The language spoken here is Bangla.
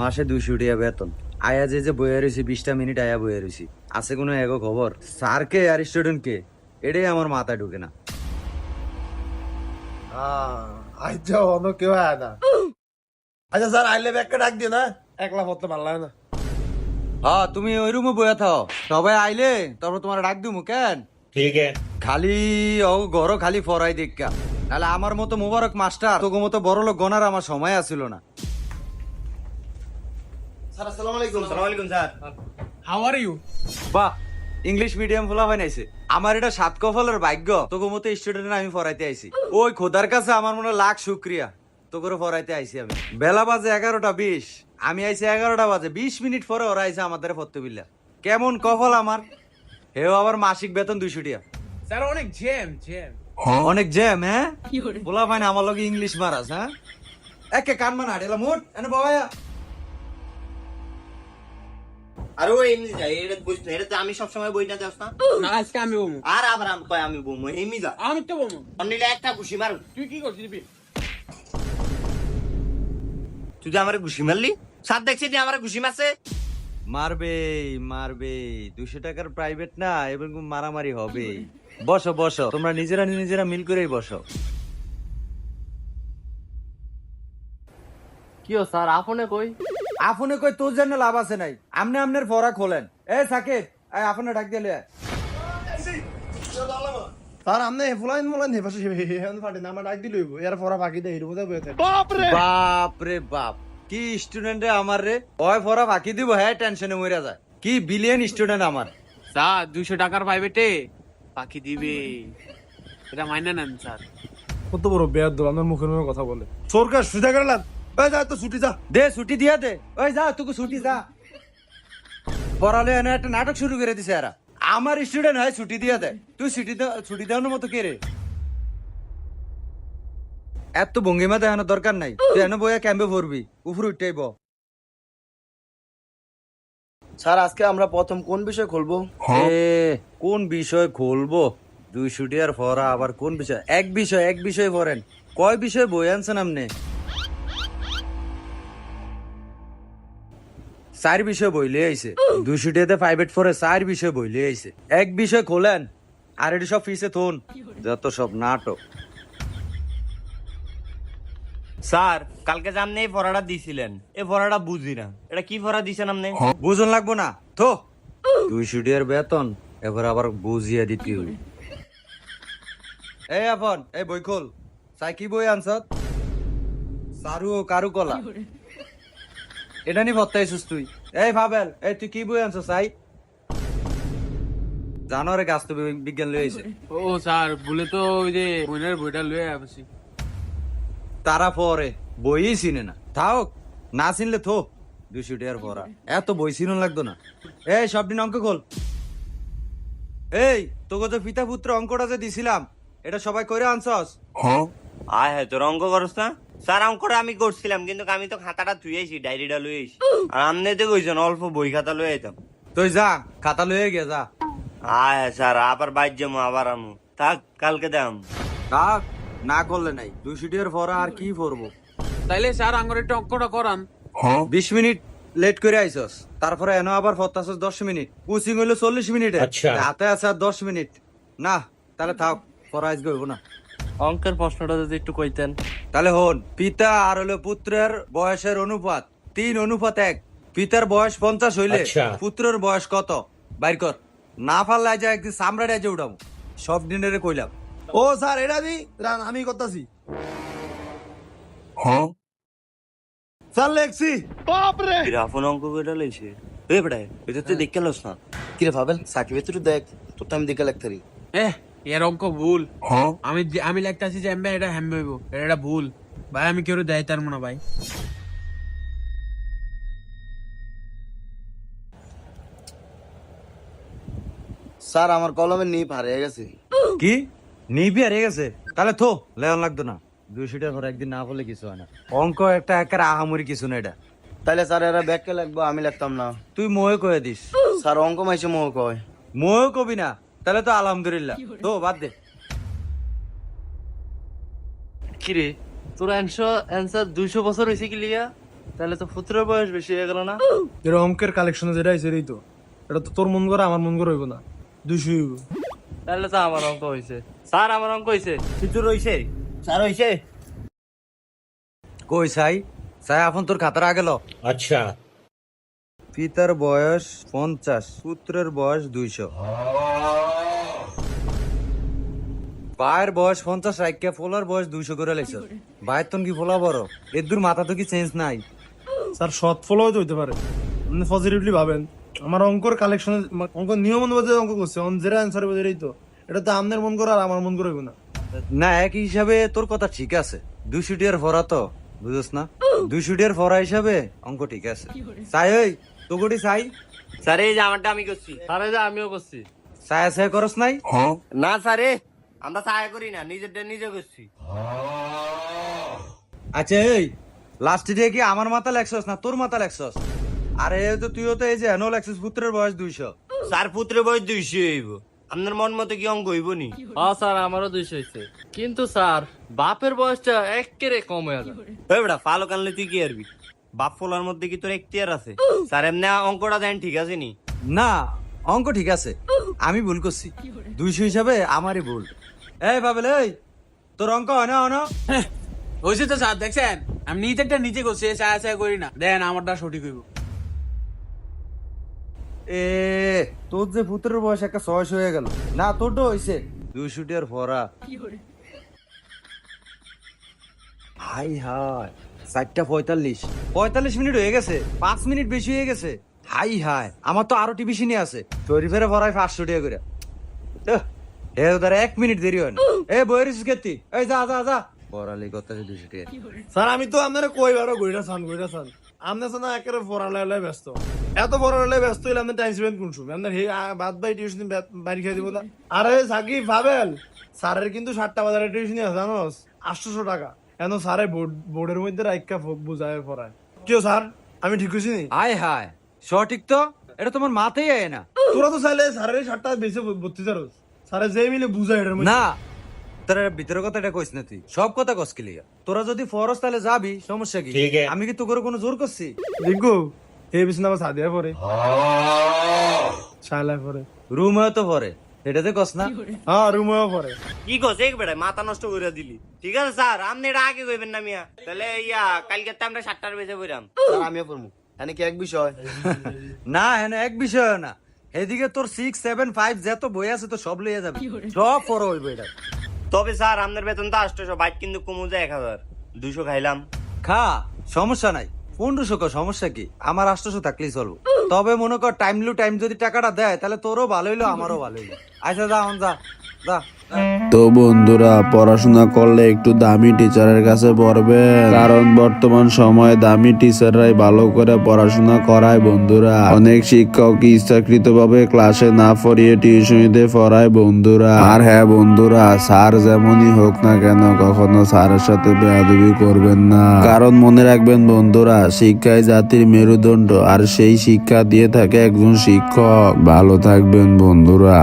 মাসে দুইশো টাকা বেতন। আয়া যে যে বইয়া রয়েছি বিশটা মিনিট আয়া বইয়া রয়েছি আছে কোনো এগো খবর? স্যারকে আর স্টুডেন্ট কে? এটাই আমার মাথায় ঢুকে না। আচ্ছা স্যার আইলে ব্যাগটা ডাক দিও না। একলা পড়তে ভালো না। হ্যাঁ তুমি ওই রুমে বইয়া থাও। সবাই আইলে তারপর তোমার ডাক দিমু কেন? ঠিক খালি ও ঘরও খালি ফরাই দেখা নাহলে আমার মতো মোবারক মাস্টার তোকে মতো বড় লোক গনার আমার সময় আসিল না। এগারোটা বাজে। বিশ মিনিট পরে আইছে আমাদের ফত্তবিল্লা। কেমন কফল আমার? হেও আবার মাসিক বেতন দুইশো টিয়া। অনেক জ্যাম হ্যাঁ, অনেক হ্যাঁ? বলা ভাই না আমার লগে ইংলিশ মারাস হ্যাঁ? কান মানে হাটেলা মোট। বাবা আর ওই এমনি এটা বুঝ না এটা তো আমি সব সময় বই না আজকে আমি বমু। আর আবার আমি কয় আমি বমু এমনি যা। আমি তো বমু। অন্যলে একটা ঘুষি মার। তুই কি করছিস দিবি তুই যে আমার ঘুষি মারলি? সাত দেখছি যে আমার ঘুষি মারছে। মারবে মারবে। দুশো টাকার প্রাইভেট না এবং মারামারি হবে। বসো বসো। তোমরা নিজেরা নিজেরা মিল করেই বসো। কি স্যার? আপনে কই? আপনি কই তোর জন্য লাভ আছে নাই? আমনে আমনের ফরা খোলেন। এ সাকিব এই আপনি ডাক দিলে স্যার আমনে ফুলাইন মুলাইন হে পাশে ফাটে না আমার ডাক দিলই এর পড়া বাকি দেই বইতে থাকে বাপ রে বাপ কি স্টুডেন্ট রে আমার রে। ওই ফরা বাকি দিব হ্যাঁ টেনশনে মরে যায়। কি বিলিয়ন স্টুডেন্ট আমার। স্যার দুশো টাকার প্রাইভেটে বাকি দিবে। এটা মাইনে নেন স্যার। কত বড় বেয়াদ দল আমার মুখের মুখে কথা বলে। সরকার সুবিধা করলাম এই যা তো ছুটি যা। দে ছুটি দিয়া দে। ওই যা ছুটি যা। পড়ালে এনে একটা নাটক শুরু করে দিছে এরা। আমার স্টুডেন্ট হয় ছুটি দিয়া দে। তুই ছুটি ছুটি দেওয়ানোর মতো কে রে? এত ভঙ্গিমা দেখানোর দরকার নাই। তুই এনে বইয়া ক্যাম্পে ভরবি উপরে উঠতেইব স্যার আজকে আমরা প্রথম কোন বিষয় খুলবো? এ কোন বিষয় খুলবো? দুই ছুটি আর ফরা আবার কোন বিষয়? এক বিষয় এক বিষয় পড়েন। কয় বিষয় বই আনছেন আপনি? চার বিষয় বইলে আইছে। দুশো টাকাতে প্রাইভেট ফরে চার বিষয় বইলে আইছে। এক বিষয় খোলেন আর এটি সব ফিসে থন। যত সব নাটক। স্যার কালকে যে আপনি এই পড়াটা দিছিলেন এই পড়াটা বুঝি না। এটা কি পড়া দিছেন আপনি? বুঝন লাগবো না। তো দুইশো টাকার বেতন এবার আবার বুঝিয়ে দিতে হইব। এই আপন এই বই খোল। চাই কি বই আনছত? সারু ও কারু কলা এটা নি ভত্তাইছিস তুই। এই ভাবেল এই তুই কি বই আনছ চাই জানো রে গাছ তো বিজ্ঞান লই আইছে। ও স্যার বলে তো ওই যে বইনের বইটা লয়ে আসছি তারা পরে বই চিনে না। থাক না চিনলে থো দুশো টাকার পড়া। এত বই চিনো লাগতো না। এই সব দিন অঙ্ক খোল। এই তোকে তো পিতা পুত্র অঙ্কটা যে দিছিলাম এটা সবাই করে আনছস? হ্যাঁ। আয় হ্যাঁ তোর অঙ্ক করস না? স্যার অঙ্কটা আমি করছিলাম কিন্তু আমি তো খাতাটা থুয়েছি ডায়েরিটা লুয়েছি আর আপনি তো কইছেন অল্প বই খাতা লয়ে যেতাম তুই যা খাতা লয়ে গে যা। আয় হ্যাঁ স্যার আবার বাইর যাব আবার আমু। থাক কালকে দাম থাক না করলে নাই। দুশো টাকার পড়া আর কি তাইলে স্যার আঙ্গুর একটু অঙ্কটা করান বিশ মিনিট লেট করে আইসস তারপরে এনে আবার ফতাসস দশ মিনিট। কোচিং হইল চল্লিশ মিনিটে। আচ্ছা। হাতে আছে আর দশ মিনিট। না তাহলে থাক পড়া আজকে হইব না। অঙ্কের প্রশ্নটা যদি একটু কইতেন। তাহলে হন পিতা আর হলো পুত্রের বয়সের অনুপাত। তিন অনুপাত এক। পিতার বয়স পঞ্চাশ হইলে পুত্রের বয়স কত? বাইর কর। না পারলে আজ একদিন সামরাড়ে আজ উঠাবো। সব দিনের কইলাম। ও স্যার এটা দি? রান আমি করতাছি। স্যার লেখছি। আপন অঙ্ক কইটা লইছে। বেটা এটা তুই দেখতে লস না। কিরে ভাবেল সাকিবের তুই দেখ তোর তো আমি দেখে লাগতারি এ এর অঙ্ক ভুল। আমি যে- আমি লিখতাছি যে এমবে এটা হ্যাম্বে হইব। এটা এটা ভুল। ভাই আমি কেউ দেয় তার মনে ভাই। স্যার আমার কলমের নিপ হারিয়ে গেছে। কি? নিবি হারিয়ে গেছে? তাহলে থো লেওয়ান লাগতো না। দুইশো টাকা করে একদিন না বলে কিছু হয় না। অঙ্ক একটা একের আহামরি কিছু না এটা। তাহলে স্যার এরা ব্যাগকে লাগবো আমি লাগতাম না। তুই মোহে কয়ে দিস। স্যার অঙ্ক মাইছে মোহ কয়। মোহে কবি না। তাহলে তো আলহামদুলিল্লাহ। তো বাদ দে। কিরে তোর অ্যান্সার দুইশো বছর হয়েছে কি লিয়া? তাহলে তো বয়স বেশি হয়ে গেল না? অঙ্কের যেটা হয়েছে এই তো। এটা তো তোর মন করে আমার মন করে হইব না। দুইশো হইব। তাহলে তো আমার অঙ্ক হয়েছে স্যার আমার অঙ্ক হয়েছে হয়েছে স্যার হয়েছে কই সাই? সাই এখন তোর খাতার আগে ল। আচ্ছা। পিতার বয়স পঞ্চাশ পুত্রের বয়স দুইশো। ভাইয়ের বয়স পঞ্চাশ রাখিয়া ফোলার বয়স দুইশো করে লেছ ভাইয়ের তন কি ফোলা বড়। এর দূর মাথা তো কি চেঞ্জ নাই। স্যার সৎ ফলো হয়তো হইতে পারে। আপনি পজিটিভলি ভাবেন। আমার অঙ্কর কালেকশনে অঙ্ক নিয়ম অনুযায়ী অঙ্ক করছে অন যেটা অ্যান্সার এটাই তো। এটা তো আপনার মন করে আর আমার মন করে না। না এক হিসাবে তোর কথা ঠিক আছে। দুইশো টিয়ার ভরা তো বুঝছ না? দুইশো টিয়ার ভরা হিসাবে অঙ্ক ঠিক আছে। সাই ওই তোগটি সাই। স্যার এই যে আমারটা আমি করছি। স্যার এই যে আমিও করছি। সায়া সায়া করস নাই? না স্যারে আমরা সাহায্য করি না নিজেরটা নিজে করছি। আচ্ছা এই লাস্টে দিয়ে কি আমার মাথা লেখছস না তোর মাথা লেখছস আরে এই তো তুইও তো এই যে এনো লেখছিস পুত্রের বয়স দুইশো। স্যার পুত্রের বয়স দুইশো হইব। আপনার মন মতো কি অঙ্ক হইব নি? হ্যাঁ স্যার আমারও দুইশো হয়েছে কিন্তু স্যার বাপের বয়সটা একেরে কম হয়ে যাবে ওই বেটা ফালো কানলে তুই কি আরবি বাপ ফোলার মধ্যে কি তোর এখতিয়ার আছে? স্যার এমনি অঙ্কটা দেন ঠিক আছে নি? না অঙ্ক ঠিক আছে। আমি ভুল করছি। দুইশো হিসাবে আমারই ভুল। এই বাবেল এই। তোর অঙ্ক হয় না হয় না হয়েছে তো স্যার দেখছেন? আমি নিজেরটা নিজে করছি ছায়া ছায়া করি না। দেন আমারটা সঠিক হইব। এ তোর যে পুত্রের বয়স একটা ছয়শো হয়ে গেল। না তোর তো হয়েছে দুইশো টিয়ার ভরা। হাই হাই চারটা পঁয়তাল্লিশ। পঁয়তাল্লিশ মিনিট হয়ে গেছে পাঁচ মিনিট বেশি হয়ে গেছে। হাই হাই আমার তো আরও টিভি সিনে আছে। তৈরি ফেরে ভরাই পাঁচশো টাকা করে। এ এক মিনিট দেরি হয় এ বইরিস কেতি এই যা যা যা। পড়ালি করতে দুইশো টাকা স্যার আমি তো আপনার কই বারো গইরা চান গইরা চান। আপনার সাথে একেবারে পড়ালে ব্যস্ত। এত পড়ালে ব্যস্ত হইলে টাইম স্পেন্ড কোন সময় আপনার বাদ বাই টিউশন বাড়ি খেয়ে দিব না। আরে সাকিব ভাবেল স্যারের কিন্তু ষাটটা বাজারে টিউশন আছে জানোস? আটশোশো টাকা। এখন স্যারে বোর্ড বোর্ডের মধ্যে রাইকা বুঝায় পড়ায়। কেউ স্যার? আমি ঠিক হয়েছি নি? হাই হাই সঠিক তো? এটা তোমার মাথায় আয় না। তোরা তো চাইলে স্যারের ষাটটা বেশি জানোস স্যারে যে মিলে এটার মধ্যে। না তোর ভিতরের কথা এটা কইস না তুই। সব কথা কস কি লিগা? তোরা যদি ফরস তাহলে যাবি সমস্যা কি? আমি কি তোর কোনো জোর করছি? দেখো এই বিছনা আমার সাদিয়া পরে। শালায় পরে। রুম তো পরে। এটাতে কস না? হ্যাঁ রুমেও পরে। কি কস? এক বেটা মাথা নষ্ট করে দিলি। ঠিক আছে স্যার আপনি এটা আগে কইবেন না মিয়া। তাহলে ইয়া কালকে তো আমরা সাতটার বেজে বইরাম আমিও পড়ব এখানে কি এক বিষয়? না হ্যাঁ এক বিষয় না। এদিকে তোর সিক্স সেভেন ফাইভ যত বই আছে তো সব লইয়া যাবে। সব পর ওই বইটা। তবে স্যার আপনার বেতন তো আটশোশো বাইক কিন্তু কমু যায় এক হাজার। দুশো খাইলাম। খা সমস্যা নাই। পনেরোশো কো সমস্যা কি? আমার আষ্টশো থাকলেই চলবো। তবে মনে কর টাইম লু টাইম যদি টাকাটা দেয় তাহলে তোরও ভালো হইল আমারও ভালো হইল। আচ্ছা যা যা। তো বন্ধুরা, পড়াশোনা করলে একটু দামি টিচারের কাছে পড়বেন কারণ বর্তমান সময়ে দামি টিচাররাই ভালো করে পড়াশোনা করায় বন্ধুরা। অনেক শিক্ষক ইচ্ছাকৃত ভাবে ক্লাসে না পড়িয়ে টিউশনিতে পড়ায় বন্ধুরা। আর হ্যাঁ বন্ধুরা স্যার যেমনই হোক না কেন, কখনো স্যারের সাথে বেয়াদবি করবেন না। কারণ মনে রাখবেন বন্ধুরা শিক্ষায় জাতির মেরুদণ্ড, আর সেই শিক্ষা দিয়ে থাকে একজন শিক্ষক। ভালো থাকবেন বন্ধুরা।